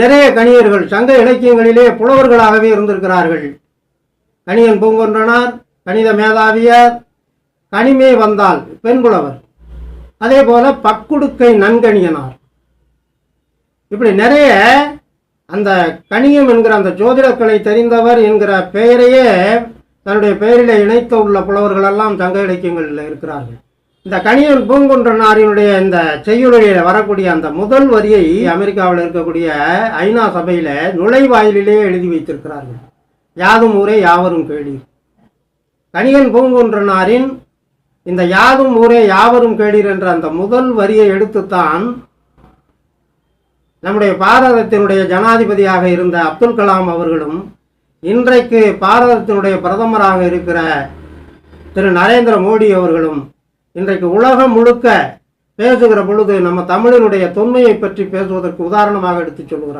நிறைய கணியர்கள் சங்க இலக்கியங்களிலே புலவர்களாகவே இருந்திருக்கிறார்கள். கணியன் பூங்கொன்றனார் கணித மேதாவியார் கனிமே வந்தால் பெண் புலவர் அதே போல பக்குடுக்கை நன்கணியனார். இப்படி நிறைய அந்த கணியம் என்கிற அந்த ஜோதிடக்கலை தெரிந்தவர் என்கிற பெயரையே தன்னுடைய பெயரிலே இணைத்த உள்ள புலவர்கள் எல்லாம் சங்க இலக்கியங்களில் இருக்கிறார்கள். இந்த கணியன் பூங்குன்றனாரினுடைய இந்த செய்யுளில் வரக்கூடிய அந்த முதல் வரியை அமெரிக்காவில் இருக்கக்கூடிய ஐநா சபையில நுழைவாயிலே எழுதி வைத்திருக்கிறார்கள். யாதும் ஊரே யாவரும் கேளீர். கணியன் பூங்குன்றனாரின் இந்த யாதும் ஊரே யாவரும் கேளீர் என்ற அந்த முதல் வரியை எடுத்துத்தான் நம்முடைய பாரதத்தினுடைய ஜனாதிபதியாக இருந்த அப்துல் கலாம் அவர்களும் இன்றைக்கு பாரதத்தினுடைய பிரதமராக இருக்கிற திரு நரேந்திர மோடி அவர்களும் இன்றைக்கு உலகம் முழுக்க பேசுகிற பொழுது நம்ம தமிழினுடைய தொன்மையை பற்றி பேசுவதற்கு உதாரணமாக எடுத்துச் சொல்கிறார்